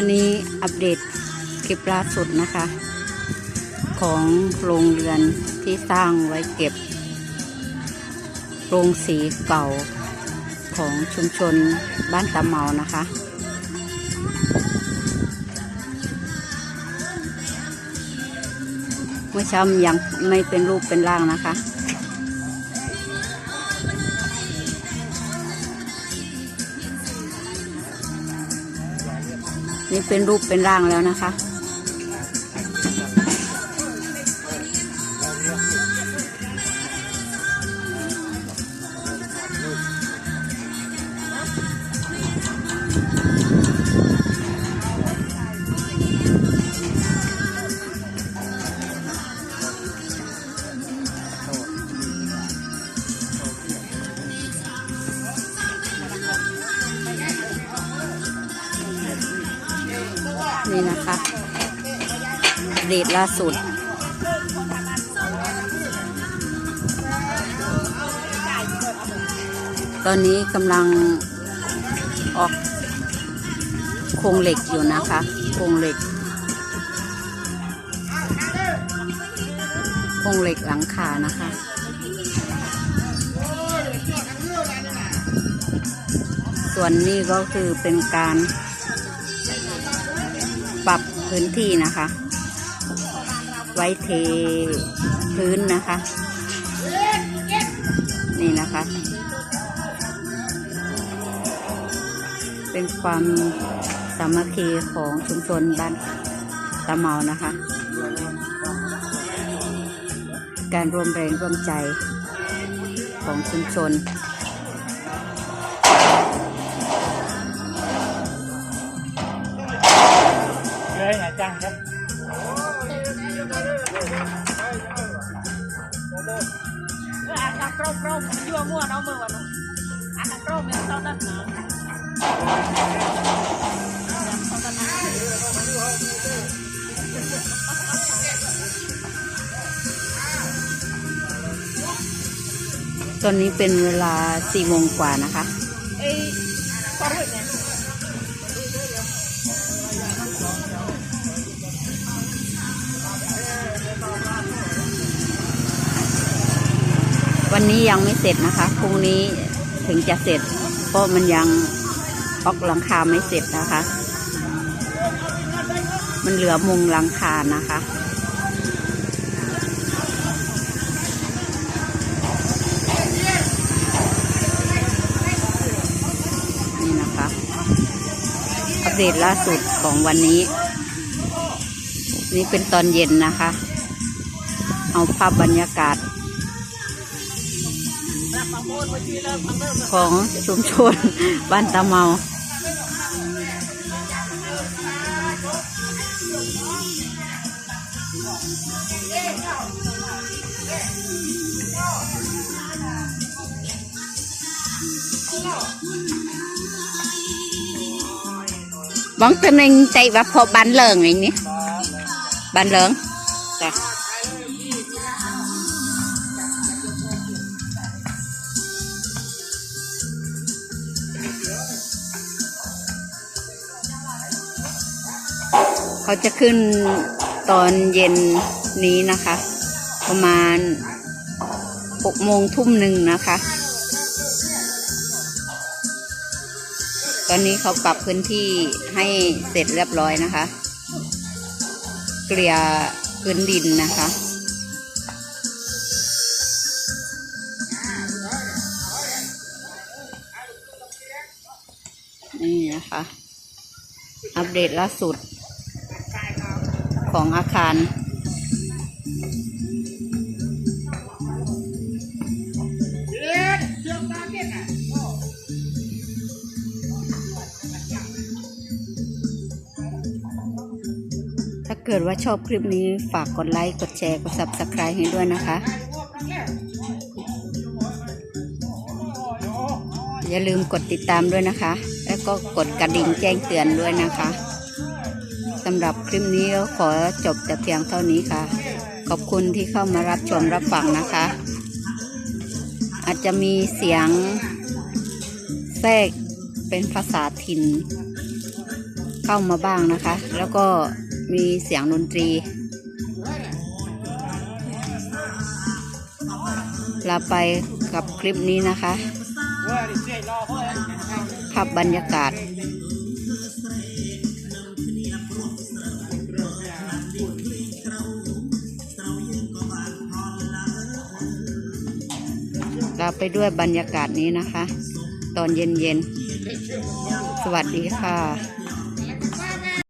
อันนี้อัปเดตคลิปล่าสุดนะคะ ของโรงเรือนที่สร้างไว้เก็บ โรงสีเก่าของชุมชนบ้านตะเมานะคะ เมื่อเช้ายังไม่เป็นรูปเป็นร่างนะคะ นี่เป็นรูปเป็นร่างแล้วนะคะ นี่นะคะเดตล่าสุด ตอนนี้กำลังออกโครงเหล็กอยู่นะคะโครงเหล็กโครงเหล็กหลังคานะคะส่วนนี้ก็คือเป็นการ ปรับพื้นที่นะคะ ไว้เทพื้นนะคะ นี่นะคะ เป็นความสามัคคีของชุมชนบ้านตะเมานะคะ การร่วมแรงร่วมใจของชุมชน เลยนายจ้างครับเอออาจจะกรมกรมยั่วมั่วเนาะมือวันนู้อาจจะกรมเนี่ยอนนั้นเนาะตอนนี้เป็นเวลาสี่โมงกว่านะคะ วันนี้ยังไม่เสร็จนะคะพรุ่งนี้ถึงจะเสร็จเพราะมันยังออกหลังคาไม่เสร็จนะคะ มันเหลือมุงหลังคานะคะนี่นะคะอัปเดตล่าสุดของวันนี้ นี่เป็นตอนเย็นนะคะ เอาภาพบรรยากาศ ของชุมชนบ้านตะเมาบางตัวนึงใจว่าพอบ้านเลิงอย่างนี้บ้านเลิงจ้ะ เขาจะขึ้นตอนเย็นนี้นะคะ ประมาณหกโมงทุ่มหนึ่งนะคะ ตอนนี้เขาปรับพื้นที่ให้เสร็จเรียบร้อยนะคะ เกลี่ยพื้นดินนะคะนี่นะคะ อัปเดตล่าสุด ของอาคาร ถ้าเกิดว่าชอบคลิปนี้ฝากกดไลค์ กดแชร์ กด subscribe ให้ด้วยนะคะ อย่าลืมกดติดตามด้วยนะคะ แล้วก็กดกระดิ่งแจ้งเตือนด้วยนะคะำหรับคลิปนี้ก็ขอจบแต่เพียงเท่านี้ค่ะ ขอบคุณที่เข้ามารับชมรับฟังนะคะ อาจจะมีเสียงแทรกเป็นภาษาถิ่น เข้ามาบ้างนะคะ แล้วก็มีเสียงดนตรีลาไปกับคลิปนี้นะคะ ภาพบรรยากาศ ลาไปด้วยบรรยากาศนี้นะคะ ตอนเย็นๆ สวัสดีค่ะ